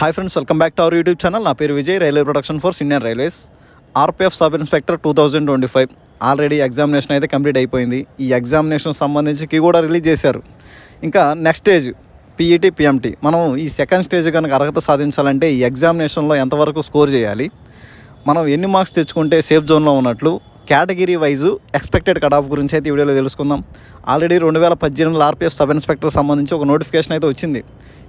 Hi friends welcome back to our YouTube channel నా పేరు Vijay railway protection force Indian railways RPF sub inspector two thousand twenty five already examination అయితే complete అయిపోయింది. ఈ examination సంబంధించి కూడా release చేశారు. ఇంకా నెక్స్ట్ స్టేజ్ పీఈటీ పిఎంటీ మనం ఈ సెకండ్ స్టేజ్ కనుక అర్హత సాధించాలంటే ఈ ఎగ్జామినేషన్లో ఎంతవరకు స్కోర్ చేయాలి? మనం ఎన్ని మార్క్స్ తెచ్చుకుంటే సేఫ్ జోన్లో ఉన్నట్లు? Category wise expected cut off గురించి అయితే ఈ వీడియోలో తెలుసుకుందాం. ఆల్రెడీ రెండు వేల పద్దెనిమిదిలో ఆర్పిఎఫ్ సబ్ ఇన్స్పెక్టర్ సంబంధించి ఒక నోటిఫికేషన్ అయితే వచ్చింది.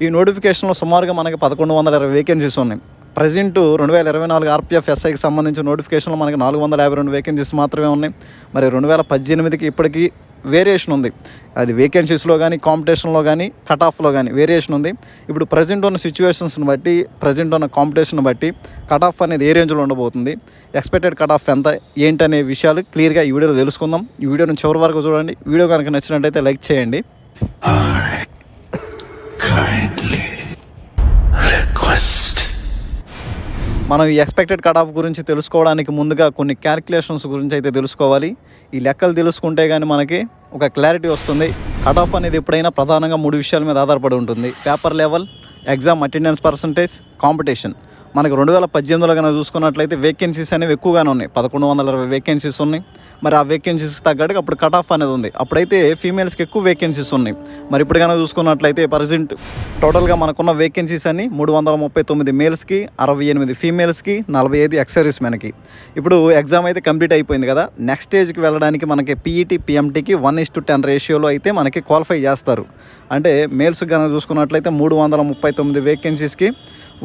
ఈ నోటిఫికేషన్లో సుమారుగా మనకి పదకొండు వందల ఇరవై వేకెన్సీస్ ఉన్నాయి. ప్రజెంట్ రెండు వేల ఇరవై నాలుగు ఆర్పిఎఫ్ ఎస్ఐకి సంబంధించిన నోటిఫికేషన్లో మనకి నాలుగు వందల యాభై రెండు వేకెన్సీస్ మాత్రమే ఉన్నాయి. మరి రెండు వేల పద్దెనిమిదికి ఇప్పటికీ వేరియేషన్ ఉంది. అది వేకెన్సీస్లో కానీ కాంపిటీషన్లో కానీ కట్ ఆఫ్లో కానీ వేరియేషన్ ఉంది. ఇప్పుడు ప్రజెంట్ ఉన్న సిచ్యువేషన్స్ని బట్టి ప్రజెంట్ ఉన్న కాంపిటీషన్ బట్టి కట్ ఆఫ్ అనేది ఏ రేంజ్లో ఉండబోతుంది? ఎక్స్పెక్టెడ్ కట్ ఆఫ్ ఎంత? ఏంటనే విషయాలు క్లియర్గా ఈ వీడియోలో తెలుసుకుందాం. ఈ వీడియోని చివరి వరకు చూడండి. వీడియో కనుక నచ్చినట్టయితే లైక్ చేయండి. Kindly మనం ఈ ఎక్స్పెక్టెడ్ కట్ ఆఫ్ గురించి తెలుసుకోవడానికి ముందుగా కొన్ని క్యాలిక్యులేషన్స్ గురించి అయితే తెలుసుకోవాలి. ఈ లెక్కలు తెలుసుకుంటే కానీ మనకి ఒక క్లారిటీ వస్తుంది. కట్ ఆఫ్ అనేది ఎప్పుడైనా ప్రధానంగా మూడు విషయాల మీద ఆధారపడి ఉంటుంది. Paper level exam attendance percentage competition మనకు రెండు వేల పద్దెనిమిదిలో కనుక చూసుకున్నట్లయితే వేకెన్సీస్ అనేవి ఎక్కువగానే ఉన్నాయి. పదకొండు వందల ఇరవై వేకెన్సీస్ ఉన్నాయి. మరి ఆ వేకెన్సీస్ తగ్గట్టుగా అప్పుడు కట్ ఆఫ్ అనేది ఉంది. అప్పుడైతే ఫీమేల్స్కి ఎక్కువ వేకెన్సీస్ ఉన్నాయి. మరి ఇప్పుడు కనుక చూసుకున్నట్లయితే ప్రజెంట్ టోటల్గా మనకున్న వేకెన్సీస్ అని మూడు వందల ముప్పై తొమ్మిది మేల్స్కి అరవై ఎనిమిది ఫీమేల్స్కి నలభై ఐదు ఎక్సర్వీస్ మెన్కి ఇప్పుడు ఎగ్జామ్ అయితే కంప్లీట్ అయిపోయింది కదా. నెక్స్ట్ స్టేజ్కి వెళ్ళడానికి మనకి పీఈటీ పిఎంటీకి వన్ ఇస్ టు టెన్ రేషియోలో అయితే మనకి క్వాలిఫై చేస్తారు. అంటే మేల్స్ కనుక చూసుకున్నట్లయితే మూడు వందల ముప్పై తొమ్మిది వేకెన్సీస్కి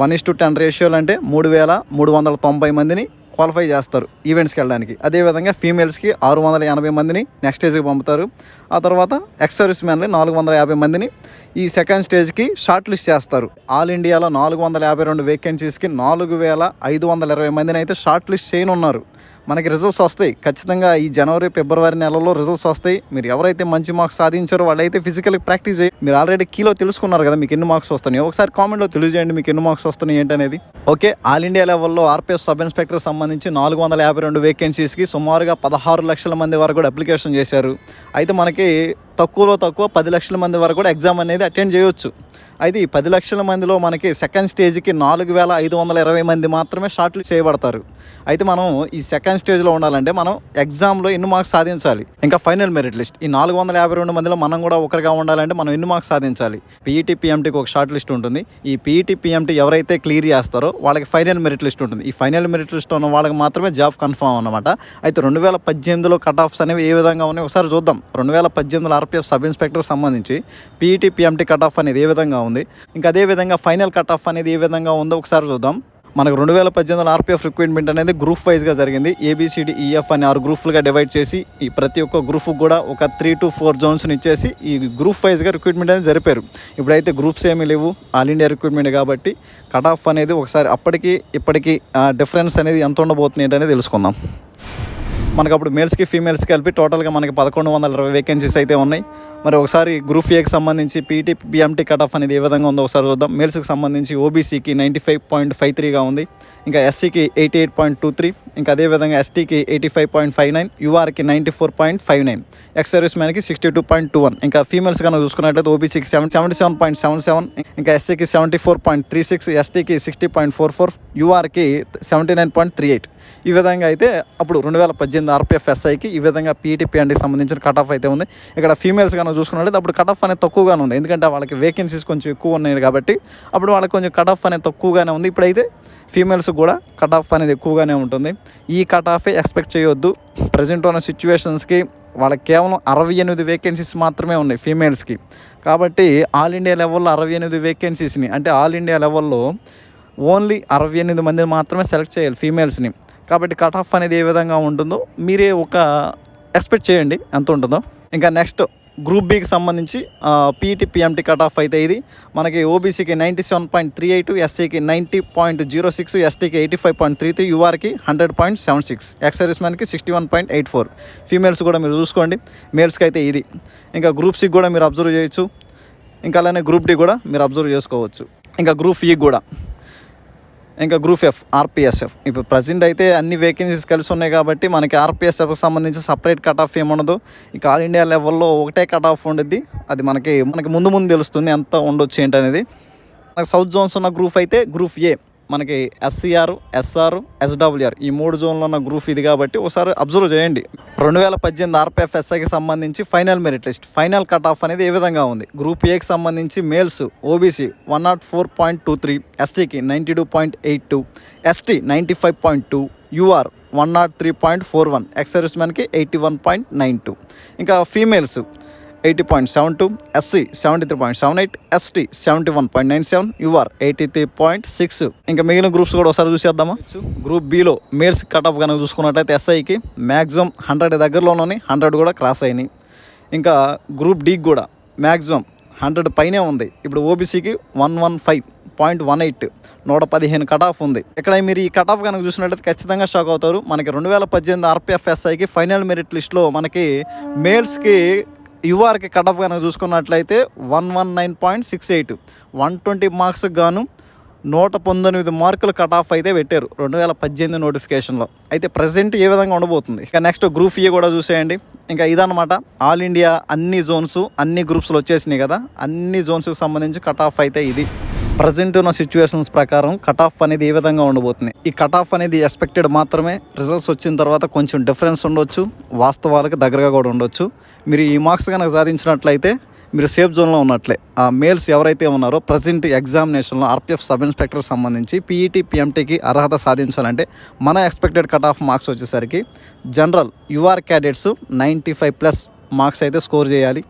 వన్ ఇస్ టు టెన్ రేషియోలు అంటే మూడు వేల మూడు వందల తొంభై మందిని క్వాలిఫై చేస్తారు ఈవెంట్స్కి వెళ్ళడానికి. అదేవిధంగా ఫీమేల్స్కి ఆరు వందల ఎనభై మందిని నెక్స్ట్ స్టేజ్కి పంపుతారు. ఆ తర్వాత ఎక్స్ సర్వీస్ నాలుగు వందల యాభై మందిని ఈ సెకండ్ స్టేజ్కి షార్ట్ లిస్ట్ చేస్తారు. ఆల్ ఇండియాలో నాలుగు వందల యాభై రెండు వేకెన్సీస్కి నాలుగు వేల ఐదు వందల ఇరవై మందిని అయితే షార్ట్ లిస్ట్ చేయనున్నారు. మనకి రిజల్ట్స్ వస్తాయి. ఖచ్చితంగా ఈ జనవరి ఫిబ్రవరి నెలలో రిజల్ట్స్ వస్తాయి. మీరు ఎవరైతే మంచి మార్క్స్ సాధించారో వాళ్ళైతే ఫిజికల్ ప్రాక్టీస్ చేయి. మీరు ఆల్రెడీ కీలో తెలుసుకున్నారు కదా మీకు ఎన్ని మార్క్స్ వస్తున్నాయి. ఒకసారి కామెంట్లో తెలియజేయండి మీకు ఎన్ని మార్క్స్ వస్తున్నాయి ఏంటనేది. ఓకే ఆల్ ఇండియా లెవెల్లో ఆర్పిఎస్ సబ్ ఇన్స్పెక్టర్ సంబంధించి నాలుగు వందల యాభై రెండు వేకెన్సీస్కి సుమారుగా పదహారు లక్షల మంది వరకు కూడా అప్లికేషన్ చేశారు. అయితే మనకి తక్కువలో తక్కువ పది లక్షల మంది వరకు కూడా ఎగ్జామ్ అనేది అటెండ్ చేయొచ్చు. అయితే ఈ పది లక్షల మందిలో మనకి సెకండ్ స్టేజ్కి నాలుగు వేల ఐదు వందల ఇరవై మంది మాత్రమే షార్ట్లు చేయబడతారు. అయితే మనం ఈ సెకండ్ స్టేజ్లో ఉండాలంటే మనం ఎగ్జామ్లో ఎన్ని మార్క్స్ సాధించాలి? ఇంకా ఫైనల్ మెరిట్ లిస్ట్. ఈ నాలుగు వందల యాభై రెండు మందిలో మనం కూడా ఒకరిగా ఉండాలంటే మనం ఎన్ని మార్క్స్ సాధించాలి? పీఈటీ పిఎంటీకి ఒక షార్ట్ లిస్ట్ ఉంటుంది. ఈ పీఈటీ పిఎంటీ ఎవరైతే క్లియర్ చేస్తారో వాళ్ళకి ఫైనల్ మెరిట్ లిస్ట్ ఉంటుంది. ఈ ఫైనల్ మెరిట్ లిస్ట్ ఉన్న వాళ్ళకి మాత్రమే జాబ్ కన్ఫర్మ్ అనమాట అయితే రెండు వేల పద్దెనిమిదిలో కట్ ఆఫ్స్ అనేవి ఏ విధంగా ఉన్నాయి ఒకసారి చూద్దాం. రెండు వేల పద్దెనిమిదిలో ఆర్పిఎఫ్ సబ్ ఇన్స్పెక్టర్ సంబంధించి పీఈటీ పిఎంటీ కట్ ఆఫ్ అనేది ఏ విధంగా ఉంది? ఇంకా అదే విధంగా ఫైనల్ కట్ ఆఫ్ అనేది ఏ విధంగా ఉందో ఒకసారి చూద్దాం. మనకు రెండు వేల పద్దెనిమిది ఆర్పిఎఫ్ రిక్రూట్మెంట్ అనేది గ్రూప్ వైజ్గా జరిగింది. ఏబిసిడి ఈఎఫ్ అని ఆరు గ్రూపులుగా డివైడ్ చేసి ఈ ప్రతి ఒక్క గ్రూప్ కూడా ఒక త్రీ టు ఫోర్ జోన్స్ని ఇచ్చేసి ఈ గ్రూప్ వైజ్గా రిక్రూట్మెంట్ అనేది జరిపారు. ఇప్పుడైతే గ్రూప్స్ ఏమీ లేవు. ఆల్ ఇండియా రిక్రూట్మెంట్ కాబట్టి కట్ ఆఫ్ అనేది ఒకసారి అప్పటికి ఇప్పటికీ డిఫరెన్స్ అనేది ఎంత ఉండబోతుంది ఏంటనేది తెలుసుకుందాం. మనకు అప్పుడు మేల్స్కి ఫీమేల్స్కి కలిపి టోటల్గా మనకి పదకొండు వందల ఇరవై వేకెన్సీస్ అయితే ఉన్నాయి. మరి ఒకసారి గ్రూప్ ఏకి సంబంధించి పీటీ బిఎంటీ కట్ ఆఫ్ అనేది ఏ విధంగా ఉందో ఒకసారి చూద్దాం. మేల్స్కి సంబంధించి ఓబీసీకి నైంటీ ఫైవ్ పాయింట్ ఫైవ్ త్రీగా ఉంది. ఇంకా ఎస్సీకి eighty eight point two three ఇంకా అదేవిధంగా ఎస్టీకి eighty five point five nine యూఆర్కి ninety four point five nine ex service మ్యాన్కి sixty two point two one ఇంకా ఫీమేల్స్ కనుక చూసుకున్నట్లయితే ఓబీసీకి seven seventy seven point seven seven ఇంకా ఎస్సీకి seventy four point three six ఎస్టీకి sixty point four four యూఆర్కి seventy nine point three eight ఈ విధంగా అయితే అప్పుడు రెండు వేల పద్దెనిమిది ఆర్పిఎఫ్ ఎస్ఐకి. ఈ విధంగా పీటీపీ అండి సంబంధించిన కట్ ఆఫ్ అయితే ఉంది. ఇక్కడ ఫీమేల్స్ కనుక చూసుకున్నట్లయితే అప్పుడు కట్ ఆఫ్ అనేది తక్కువగానే ఉంది. ఎందుకంటే వాళ్ళకి వేకెన్సీస్ కొంచెం ఎక్కువ ఉన్నాయి కాబట్టి అప్పుడు వాళ్ళకి కొంచెం కట్ ఆఫ్ అనేది తక్కువగానే ఉంది. ఇప్పుడైతే ఫీమేల్స్ కూడా కట్ ఆఫ్ అనేది ఎక్కువగానే ఉంటుంది. ఈ కట్ ఆఫే ఎక్స్పెక్ట్ చేయొద్దు. ప్రజెంట్ ఉన్న సిచ్యువేషన్స్కి వాళ్ళకి కేవలం అరవై ఎనిమిది వేకెన్సీస్ మాత్రమే ఉన్నాయి ఫీమేల్స్కి కాబట్టి ఆల్ ఇండియా లెవెల్లో అరవై ఎనిమిది వేకెన్సీస్ని అంటే ఆల్ ఇండియా లెవెల్లో ఓన్లీ అరవై ఎనిమిది మందిని మాత్రమే సెలెక్ట్ చేయాలి ఫీమేల్స్ని కాబట్టి కట్ ఆఫ్ అనేది ఏ విధంగా ఉంటుందో మీరే ఒక ఎక్స్పెక్ట్ చేయండి. ఎంత ఉంటుందో. ఇంకా నెక్స్ట్ గ్రూప్ బికి సంబంధించి పీఈటీ పిఎంటీ కట్ ఆఫ్ అయితే ఇది. మనకి ఓబీసీకి ninety seven point three eight ఎస్సీకి ninety point zero six ఎస్టీకి eighty five point three three యూఆర్కి hundred point seven six ex service మ్యాన్కి sixty one point eight four females కూడా మీరు చూసుకోండి. మేల్స్కి అయితే ఇది. ఇంకా గ్రూప్ సికి కూడా మీరు అబ్జర్వ్ చేయొచ్చు. ఇంకా అలానే గ్రూప్ డి కూడా మీరు అబ్జర్వ్ చేసుకోవచ్చు. ఇంకా గ్రూప్ ఈ e కూడా. ఇంకా గ్రూప్ ఎఫ్ ఆర్పిఎస్ఎఫ్. ఇప్పుడు ప్రజెంట్ అయితే అన్ని వేకెన్సీస్ కలిసి ఉన్నాయి కాబట్టి మనకి ఆర్పిఎస్ఎఫ్కి సంబంధించి సపరేట్ కట్ ఆఫ్ ఏముండదు ఇక ఆల్ ఇండియా లెవెల్లో ఒకటే కట్ ఆఫ్ ఉండిద్ది. అది మనకి మనకి ముందు ముందు తెలుస్తుంది ఎంత ఉండొచ్చు ఏంటనేది. మనకి సౌత్ జోన్స్ ఉన్న గ్రూప్ అయితే గ్రూప్ ఏ మనకి ఎస్సీఆర్ ఎస్ఆర్ ఎస్డబ్ల్యూఆర్ ఈ మూడు జోన్లో ఉన్న గ్రూప్ ఇది కాబట్టి ఒకసారి అబ్జర్వ్ చేయండి. రెండు వేల పద్దెనిమిది ఆర్పిఎఫ్ ఎస్ఐకి సంబంధించి final merit list. Final cut off అనేది ఏ విధంగా ఉంది? గ్రూప్ ఏకి సంబంధించి males OBC one nought four point two three ఎస్సీకి ninety two point eight two ST ninety five point two UR one nought three point four one ex service మ్యాన్కి eighty one point nine two. ఇంకా females eighty point seven two SC seventy three point seven eight ST seventy one point nine seven UR eighty three point six ఇంకా మిగిలిన groups కూడా ఒకసారి చూసేద్దామా? Group బిలో males cut off కనుక చూసుకున్నట్టయితే ఎస్ఐకి మ్యాక్సిమం హండ్రెడ్ దగ్గరలోనే హండ్రెడ్ కూడా క్రాస్ అయినాయి ఇంకా గ్రూప్ డీకి కూడా మ్యాక్సిమం హండ్రెడ్ పైనే ఉంది. ఇప్పుడు ఓబీసీకి one one five point one eight నూట పదిహేను కట్ ఆఫ్ ఉంది. ఇక్కడ మీరు ఈ కట్ ఆఫ్ కనుక చూసినట్లయితే ఖచ్చితంగా షాక్ అవుతారు. మనకి రెండు వేల పద్దెనిమిది ఆర్పిఎఫ్ఎస్ఐకి ఫైనల్ మెరిట్ లిస్ట్లో మనకి మేల్స్కి యుఆర్కి కట్ ఆఫ్ కనుక చూసుకున్నట్లయితే one one nine point six eight one twenty మార్క్స్కి గాను నూట పంతొమ్మిది మార్కులు కట్ ఆఫ్ అయితే పెట్టారు రెండు వేల పద్దెనిమిది నోటిఫికేషన్లో. అయితే ప్రజెంట్ ఏ విధంగా ఉండబోతుంది? ఇంకా నెక్స్ట్ గ్రూప్ ఏ కూడా చూసేయండి. ఇంకా ఇదనమాట ఆల్ ఇండియా అన్ని జోన్స్ అన్ని గ్రూప్స్లో వచ్చేసినాయి కదా అన్ని జోన్స్కి సంబంధించి కట్ ఆఫ్ అయితే ఇది. ప్రజెంట్ ఉన్న సిచ్యువేషన్స్ ప్రకారం కట్ ఆఫ్ అనేది ఏ విధంగా ఉండబోతుంది? ఈ కట్ ఆఫ్ అనేది ఎక్స్పెక్టెడ్ మాత్రమే రిజల్ట్స్ వచ్చిన తర్వాత కొంచెం డిఫరెన్స్ ఉండొచ్చు వాస్తవాలకు దగ్గరగా కూడా ఉండొచ్చు. మీరు ఈ మార్క్స్ కనుక సాధించినట్లయితే మీరు సేఫ్ జోన్లో ఉన్నట్లే. ఆ మేల్స్ ఎవరైతే ఉన్నారో ప్రజెంట్ ఎగ్జామినేషన్లో ఆర్పిఎఫ్ సబ్ ఇన్స్పెక్టర్ సంబంధించి పీఈటీ పిఎంటీకి అర్హత సాధించాలంటే మన ఎక్స్పెక్టెడ్ కట్ ఆఫ్ మార్క్స్ వచ్చేసరికి general UR cadets ninety five plus marks అయితే స్కోర్ చేయాలి.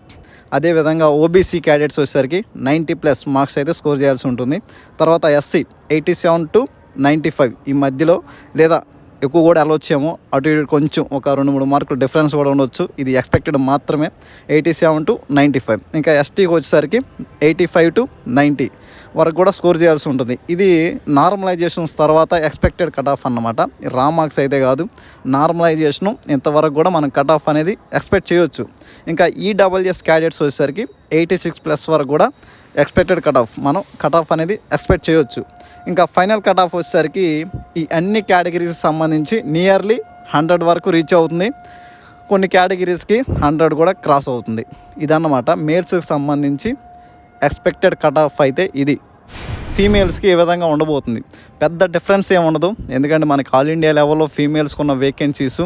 అదేవిధంగా ఓబీసీ క్యాడెట్స్ వచ్చేసరికి నైంటీ ప్లస్ మార్క్స్ అయితే స్కోర్ చేయాల్సి ఉంటుంది. తర్వాత SC eighty seven to ninety five ఈ మధ్యలో లేదా ఎక్కువ కూడా వెళ్ళొచ్చేమో అటు ఇటు కొంచెం ఒక రెండు మూడు మార్కులు డిఫరెన్స్ కూడా ఉండొచ్చు. ఇది ఎక్స్పెక్టెడ్ మాత్రమే. Eighty seven to ninety five ఇంకా ఎస్టీకి వచ్చేసరికి ఎయిటీ ఫైవ్ టు నైంటీ వరకు కూడా స్కోర్ చేయాల్సి ఉంటుంది. ఇది నార్మలైజేషన్స్ తర్వాత ఎక్స్పెక్టెడ్ కట్ ఆఫ్ అన్నమాట. రా మార్క్స్ అయితే కాదు. నార్మలైజేషను ఇంతవరకు కూడా మనం కట్ ఆఫ్ అనేది ఎక్స్పెక్ట్ చేయొచ్చు. ఇంకా ఈ ఈడబ్ల్యూఎస్ క్యాడెట్స్ వచ్చేసరికి ఎయిటీ సిక్స్ ప్లస్ వరకు కూడా ఎక్స్పెక్టెడ్ కట్ ఆఫ్ మనం కట్ ఆఫ్ అనేది ఎక్స్పెక్ట్ చేయొచ్చు. ఇంకా ఫైనల్ కట్ ఆఫ్ వచ్చేసరికి ఈ అన్ని కేటగిరీస్ సంబంధించి నియర్లీ హండ్రెడ్ వరకు రీచ్ అవుతుంది. కొన్ని కేటగిరీస్కి హండ్రెడ్ కూడా క్రాస్ అవుతుంది. ఇదన్నమాట మేల్స్కి సంబంధించి ఎక్స్పెక్టెడ్ కట్ ఆఫ్ అయితే ఇది. ఫీమేల్స్కి ఏ విధంగా ఉండబోతుంది? పెద్ద డిఫరెన్స్ ఏమి ఉండదు. ఎందుకంటే మనకి ఆల్ ఇండియా లెవెల్లో ఫీమేల్స్కి ఉన్న వేకెన్సీస్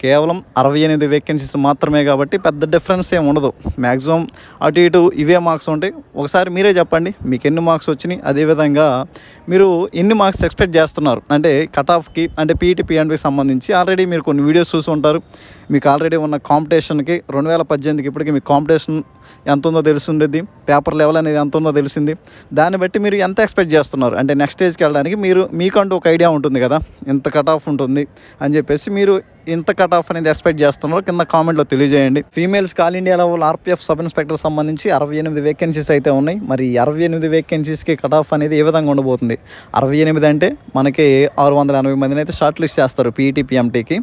కేవలం అరవై ఎనిమిది వేకెన్సీస్ మాత్రమే కాబట్టి పెద్ద డిఫరెన్స్ ఏమి ఉండదు. మ్యాక్సిమం అటు ఇటు ఇవే మార్క్స్ ఉంటాయి. ఒకసారి మీరే చెప్పండి మీకు ఎన్ని మార్క్స్ వచ్చినాయి? అదేవిధంగా మీరు ఎన్ని మార్క్స్ ఎక్స్పెక్ట్ చేస్తున్నారు? అంటే కట్ ఆఫ్కి అంటే పీఈటీ పిఎండ్కి సంబంధించి ఆల్రెడీ మీరు కొన్ని వీడియోస్ చూసి ఉంటారు. మీకు ఆల్రెడీ ఉన్న కాంపిటీషన్కి రెండు వేల పద్దెనిమిదికి ఇప్పటికి మీకు కాంపిటీషన్ ఎంత ఉందో తెలిసిండేది పేపర్ లెవెల్ అనేది ఎంత ఉందో తెలిసింది. దాన్ని బట్టి మీరు ఎంత ఎక్స్పెక్ట్ చేస్తున్నారు? అంటే నెక్స్ట్ స్టేజ్కి వెళ్ళడానికి మీరు మీకంటూ ఒక ఐడియా ఉంటుంది కదా ఇంత కట్ ఆఫ్ ఉంటుంది అని చెప్పేసి మీరు ఎంత కట్ ఆఫ్ అనేది ఎక్స్పెక్ట్ చేస్తున్నారో కింద కామెంట్లో తెలియజేయండి. Females all India level RPF sub inspector సంబంధించి అరవై ఎనిమిది వేకెన్సీస్ అయితే ఉన్నాయి. మరి అరవై ఎనిమిది వేకెన్సీస్కి కట్ ఆఫ్ అనేది ఏ విధంగా ఉండబోతుంది? అరవై ఎనిమిది అంటే మనకి ఆరు వందల ఎనభై మందిని అయితే షార్ట్ లిస్ట్ చేస్తారు పీఈటీ పిఎంటీకి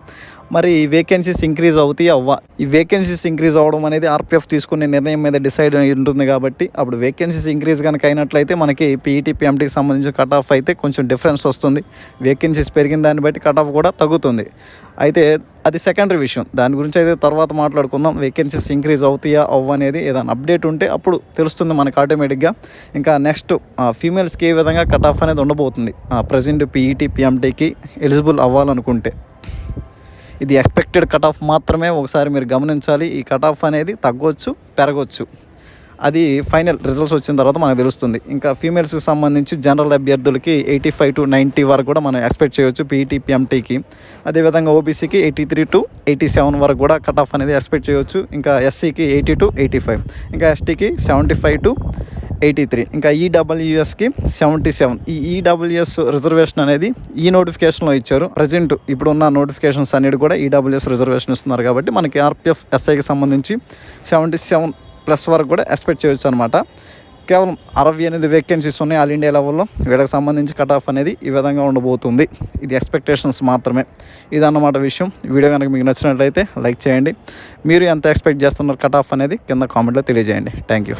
మరి ఈ వేకెన్సీస్ ఇంక్రీజ్ అవుతాయి అవ్వ. ఈ వేకెన్సీస్ ఇంక్రీజ్ అవ్వడం అనేది ఆర్పిఎఫ్ తీసుకునే నిర్ణయం మీద డిసైడ్ అయి ఉంటుంది కాబట్టి అప్పుడు వేకెన్సీస్ ఇంక్రీజ్ కనుక అయినట్లయితే మనకి పీఈటీ పిఎంటీకి సంబంధించిన కట్ ఆఫ్ అయితే కొంచెం డిఫరెన్స్ వస్తుంది. వేకెన్సీస్ పెరిగిన దాన్ని బట్టి కట్ ఆఫ్ కూడా తగ్గుతుంది. అయితే అది సెకండరీ విషయం. దాని గురించి అయితే తర్వాత మాట్లాడుకుందాం. వేకెన్సీస్ ఇంక్రీజ్ అవుతాయా అవ్వ అనేది ఏదైనా అప్డేట్ ఉంటే అప్పుడు తెలుస్తుంది మనకు ఆటోమేటిక్గా ఇంకా నెక్స్ట్ ఫీమేల్స్కి ఏ విధంగా కట్ ఆఫ్ అనేది ఉండబోతుంది? ప్రజెంట్ పీఈటీ పిఎంటీకి ఎలిజిబుల్ అవ్వాలనుకుంటే. ఇది ఎక్స్పెక్టెడ్ కట్ ఆఫ్ మాత్రమే ఒకసారి మీరు గమనించాలి. ఈ కట్ ఆఫ్ అనేది తగ్గొచ్చు పెరగవచ్చు అది ఫైనల్ రిజల్ట్స్ వచ్చిన తర్వాత మనకు తెలుస్తుంది. ఇంకా ఫీమేల్స్కి సంబంధించి జనరల్ అభ్యర్థులకి ఎయిటీ ఫైవ్ టు నైంటీ వరకు కూడా మనం ఎక్స్పెక్ట్ చేయొచ్చు పీఈటీ పిఎంటీకి అదేవిధంగా ఓబీసీకి eighty three to eighty seven వరకు కూడా కట్ ఆఫ్ అనేది ఎక్స్పెక్ట్ చేయొచ్చు. ఇంకా ఎస్సీకి ఎయిటీ టు ఎయిటీ ఫైవ్ ఇంకా ఎస్టీకి seventy five to eighty three. ఇంకా ఈడబ్ల్యూఎస్కి సెవెంటీ సెవెన్. ఈ ఈడబ్ల్యూఎస్ రిజర్వేషన్ అనేది ఈ నోటిఫికేషన్లో ఇచ్చారు. ప్రజెంట్ ఇప్పుడున్న నోటిఫికేషన్స్ అన్నిటి కూడా ఈడబ్ల్యూఎస్ రిజర్వేషన్ ఇస్తున్నారు కాబట్టి మనకి ఆర్పిఎఫ్ ఎస్ఐకి సంబంధించి సెవెంటీ సెవెన్ ప్లస్ వరకు కూడా ఎక్స్పెక్ట్ చేయొచ్చు అనమాట కేవలం అరవై ఎనిమిది వేకెన్సీస్ ఉన్నాయి ఆల్ ఇండియా లెవెల్లో. వీళ్ళకి సంబంధించి కట్ ఆఫ్ అనేది ఈ విధంగా ఉండబోతుంది. ఇది ఎక్స్పెక్టేషన్స్ మాత్రమే. ఇదన్నమాట విషయం. వీడియో కనుక మీకు నచ్చినట్లయితే లైక్ చేయండి. మీరు ఎంత ఎక్స్పెక్ట్ చేస్తున్నారు కట్ ఆఫ్ అనేది కింద కామెంట్లో తెలియజేయండి. Thank you